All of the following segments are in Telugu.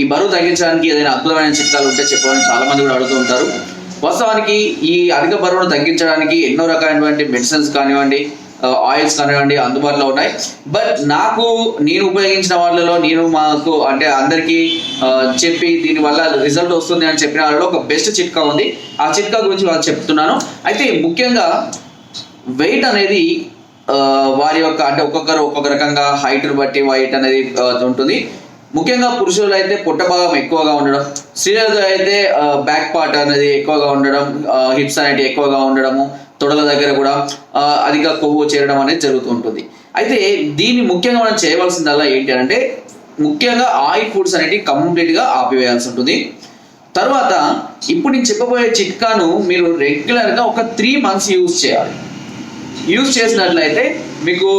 ఈ బరువు తగ్గించడానికి ఏదైనా అద్భుతమైన చిట్కాలు ఉంటే చెప్పమని చాలా మంది కూడా అడుగుతూ ఉంటారు. వాస్తవానికి ఈ అధిక బరువును తగ్గించడానికి ఎన్నో రకాలైనటువంటి మెడిసిన్స్ కానివ్వండి ఆయిల్స్ కానివ్వండి అందుబాటులో ఉన్నాయి. బట్ నాకు నేను ఉపయోగించిన వాళ్ళలో నేను మాకు అంటే అందరికీ చెప్పి దీనివల్ల రిజల్ట్ వస్తుంది అని చెప్పిన వాళ్ళలో ఒక బెస్ట్ చిట్కా ఉంది. ఆ చిట్కా గురించి వాళ్ళు చెప్తున్నాను. అయితే ముఖ్యంగా వెయిట్ అనేది వారి యొక్క అంటే ఒక్కొక్కరు ఒక్కొక్క రకంగా హైట్ను బట్టి వెయిట్ అనేది ఉంటుంది. ముఖ్యంగా పురుషులు అయితే పొట్ట భాగం ఎక్కువగా ఉండడం స్త్రీలతో అయితే బ్యాక్ పార్ట్ అనేది ఎక్కువగా ఉండడం హిప్స్ అనేది ఎక్కువగా ఉండడము తొడల దగ్గర కూడా అధిక కొవ్వు చేరడం అనేది జరుగుతూ ఉంటుంది. అయితే దీన్ని ముఖ్యంగా మనం చేయవలసిందల్లా ఏంటి అంటే ముఖ్యంగా ఆయిల్ ఫుడ్స్ అనేవి కంప్లీట్గా ఆపివేయాల్సి ఉంటుంది. తర్వాత ఇప్పుడు నేను చెప్పబోయే చిట్కాను మీరు రెగ్యులర్గా ఒక త్రీ మంత్స్ యూజ్ చేయాలి. యూజ్ చేసినట్లయితే మీకు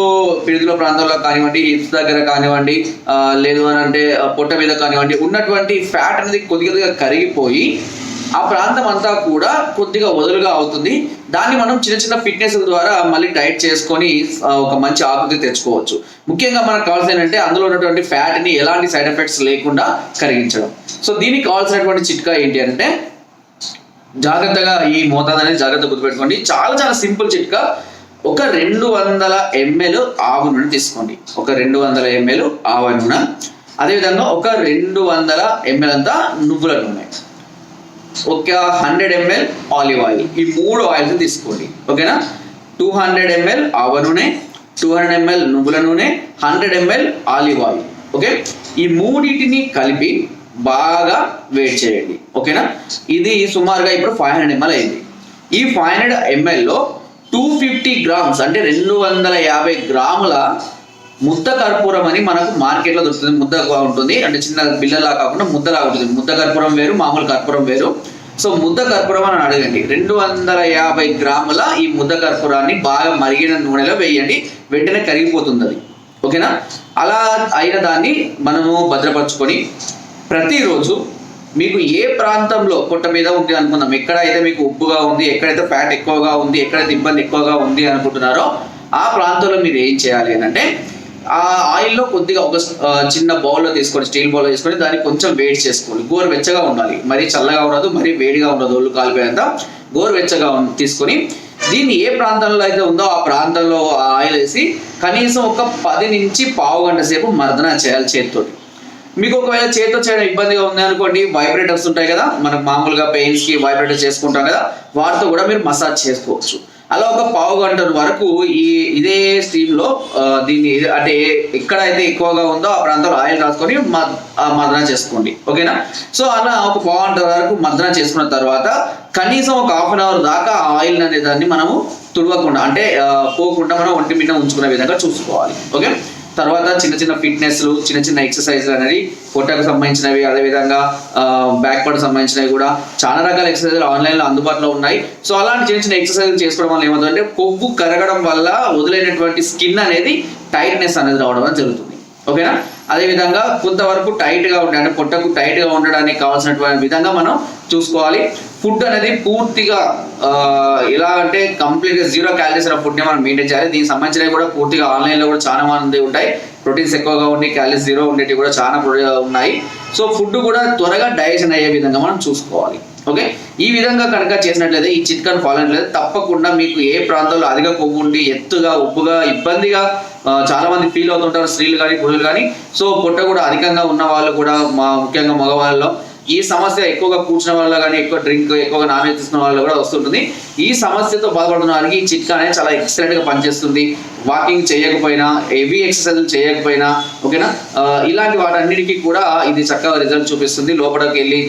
పిడుగుల ప్రాంతంలో కానివ్వండి హిప్స్ దగ్గర కానివ్వండి లేదు అని అంటే పొట్ట మీద కానివ్వండి ఉన్నటువంటి ఫ్యాట్ అనేది కొద్దిగా కరిగిపోయి ఆ ప్రాంతం అంతా కూడా కొద్దిగా వదులుగా అవుతుంది. దాన్ని మనం చిన్న చిన్న ఫిట్నెస్ ద్వారా మళ్ళీ డైట్ చేసుకొని ఒక మంచి ఆకృతి తెచ్చుకోవచ్చు. ముఖ్యంగా మనకు కావాల్సిన ఏంటంటే అందులో ఉన్నటువంటి ఫ్యాట్ని ఎలాంటి సైడ్ ఎఫెక్ట్స్ లేకుండా కరిగించడం. సో దీనికి కావాల్సినటువంటి చిట్కా ఏంటి అంటే జాగ్రత్తగా ఈ మోతాదు అనేది జాగ్రత్త గుర్తుపెట్టుకోండి. చాలా చాలా సింపుల్ చిట్కా. ఒక రెండు వందల ఎంఎల్ ఆవు నూనె తీసుకోండి. ఒక రెండు వందల ఎంఎల్ ఆవ నూనె. అదేవిధంగా ఒక రెండు వందల ఎంఎల్ అంతా నువ్వుల నూనె. ఒక హండ్రెడ్ ఎంఎల్ ఆలివ్ ఆయిల్. ఈ మూడు ఆయిల్స్ తీసుకోండి. ఓకేనా? టూ హండ్రెడ్ ఎంఎల్ ఆవ నూనె టూ హండ్రెడ్ ఎంఎల్ నువ్వుల నూనె hundred ML olive oil. Okay? ఈ మూడింటిని కలిపి బాగా వేడి చేయండి. ఓకేనా? ఇది సుమారుగా ఇప్పుడు ఫైవ్ హండ్రెడ్ ఎంఎల్ అయింది. ఈ ఫైవ్ హండ్రెడ్ ఎంఎల్లో టూ ఫిఫ్టీ గ్రామ్స్ అంటే రెండు వందల యాభై గ్రాముల ముద్ద కర్పూరం అని మనకు మార్కెట్లో దొరుకుతుంది. ముద్దగా ఉంటుంది. అంటే చిన్న బిల్లలా కాకుండా ముద్దలా ఉంటుంది. ముద్ద కర్పూరం వేరు మామూలు కర్పూరం వేరు. సో ముద్ద కర్పూరం అని అడగండి. రెండు వందల యాభై గ్రాముల ఈ ముద్ద కర్పూరాన్ని బాగా మరిగిన నూనెలో వేయండి. వెంటనే కరిగిపోతుంది అది. ఓకేనా? అలా అయిన దాన్ని మనము భద్రపరచుకొని ప్రతిరోజు మీకు ఏ ప్రాంతంలో పొట్ట మీద ఉంది అనుకుందాం. ఎక్కడైతే మీకు ఉప్పుగా ఉంది ఎక్కడైతే ఫ్యాట్ ఎక్కువగా ఉంది ఎక్కడైతే ఇబ్బంది ఎక్కువగా ఉంది అనుకుంటున్నారో ఆ ప్రాంతంలో మీరు ఏం చేయాలి అని అంటే ఆ ఆయిల్లో కొద్దిగా ఒక చిన్న బౌల్లో తీసుకొని స్టీల్ బౌల్లో తీసుకొని దాన్ని కొంచెం వేడి చేసుకోవాలి. గోరు వెచ్చగా ఉండాలి. మరీ చల్లగా ఉండదు మరీ వేడిగా ఉండదు. ఒళ్ళు కాలిపోయేంత గోరు వెచ్చగా ఉం- తీసుకొని దీన్ని ఏ ప్రాంతంలో అయితే ఉందో ఆ ప్రాంతంలో ఆ ఆయిల్ వేసి కనీసం ఒక పది నుంచి పావు గంట సేపు మర్దన చేయాలి చేతితోటి. మీకు ఒకవేళ చేతితో చేయడం ఇబ్బందిగా ఉంది అనుకోండి వైబ్రేటర్స్ ఉంటాయి కదా మనకు మామూలుగా పెయిన్స్కి వైబ్రేటర్ చేసుకుంటాం కదా వాటితో కూడా మీరు మసాజ్ చేసుకోవచ్చు. అలా ఒక పావు గంట వరకు ఈ ఇదే స్టీమ్లో దీన్ని అంటే ఎక్కడైతే ఎక్కువగా ఉందో ఆ ప్రాంతంలో ఆయిల్ రాసుకొని మ- చేసుకోండి. ఓకేనా? సో అలా ఒక పావు గంట వరకు మదన చేసుకున్న తర్వాత కనీసం ఒక హాఫ్ అన్ అవర్ దాకా ఆ ఆయిల్ అనే దాన్ని మనము తుడవకుండా అంటే పోకుండా మనం ఒంటి మీద ఉంచుకునే విధంగా చూసుకోవాలి. ఓకే? తర్వాత చిన్న చిన్న ఫిట్నెస్లు చిన్న చిన్న ఎక్సర్సైజ్లు అనేది పొట్టకు సంబంధించినవి అదేవిధంగా బ్యాక్ పార్ట్ సంబంధించినవి కూడా చాలా రకాల ఎక్సర్సైజ్లు ఆన్లైన్లో అందుబాటులో ఉన్నాయి. సో అలాంటి చిన్న చిన్న ఎక్సర్సైజ్లు చేసుకోవడం వల్ల ఏమవుతుందంటే కొవ్వు కరగడం వల్ల వదిలేనటువంటి స్కిన్ అనేది టైట్నెస్ అనేది రావడం జరుగుతుంది. ఓకేనా? అదేవిధంగా కొంతవరకు టైట్గా ఉండే అంటే పొట్టకు టైట్గా ఉండడానికి కావాల్సినటువంటి విధంగా మనం చూసుకోవాలి. ఫుడ్ అనేది పూర్తిగా ఎలా అంటే కంప్లీట్గా జీరో క్యాలరీస్ ఉన్న ఫుడ్ని మనం మెయింటైన్ చేయాలి. దీనికి సంబంధించినవి కూడా పూర్తిగా ఆన్లైన్లో కూడా చాలా మంది ఉంటాయి. ప్రోటీన్స్ ఎక్కువగా ఉండి క్యాలరీస్ జీరో ఉండేవి కూడా చాలా ఉన్నాయి. సో ఫుడ్ కూడా త్వరగా డైజెషన్ అయ్యే విధంగా మనం చూసుకోవాలి. ఓకే ఈ విధంగా కనుక చేసినట్లయితే ఈ చిట్కాను ఫాలో అయినట్లయితే తప్పకుండా మీకు ఏ ప్రాంతంలో అధిక కొవ్వు ఉండి ఎత్తుగా ఉప్పుగా ఇబ్బందిగా చాలా మంది ఫీల్ అవుతుంటారు. స్త్రీలు కానీ పురుషులు కానీ సో పొట్ట కూడా అధికంగా ఉన్న వాళ్ళు కూడా మా ముఖ్యంగా మగవాళ్ళలో ఈ సమస్య ఎక్కువగా కూర్చున్న వాళ్ళ కానీ ఎక్కువ డ్రింక్ ఎక్కువగా నాన్ వెజ్ తీసుకున్న వాళ్ళు కూడా వస్తుంటుంది. ఈ సమస్యతో బాధపడుతున్న వారికి ఈ చిట్కా అనేది చాలా ఎక్సలెంట్గా పనిచేస్తుంది. వాకింగ్ చేయకపోయినా హెవీ ఎక్సర్సైజ్ చేయకపోయినా ఓకేనా? ఇలాంటి వాటన్నిటికీ కూడా ఇది చక్కగా రిజల్ట్ చూపిస్తుంది. లోపలికి వెళ్ళి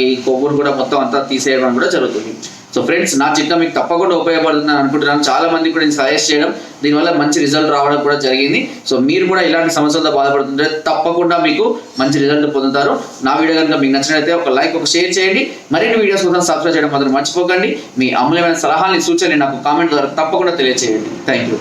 ఈ కొవ్వును కూడా మొత్తం అంతా తీసేయడం కూడా జరుగుతుంది. సో ఫ్రెండ్స్ నా చిట్కా మీకు తప్పకుండా ఉపయోగపడుతుంది అని అనుకుంటున్నాను. చాలా మంది కూడా నేను సజెస్ట్ చేయడం దీనివల్ల మంచి రిజల్ట్ రావడం కూడా జరిగింది. సో మీరు కూడా ఇలాంటి సమస్యలతో బాధపడుతుంటే తప్పకుండా మీకు మంచి రిజల్ట్ పొందుతారు. నా వీడియో కనుక మీకు నచ్చినట్లయితే ఒక లైక్ ఒక షేర్ చేయండి. మరిన్ని వీడియోస్ కోసం సబ్స్క్రైబ్ చేయడం మాత్రం మర్చిపోకండి. మీ అమూల్యమైన సలహాలని సూచనలు నాకు కామెంట్ ద్వారా తప్పకుండా తెలియజేయండి థ్యాంక్ యూ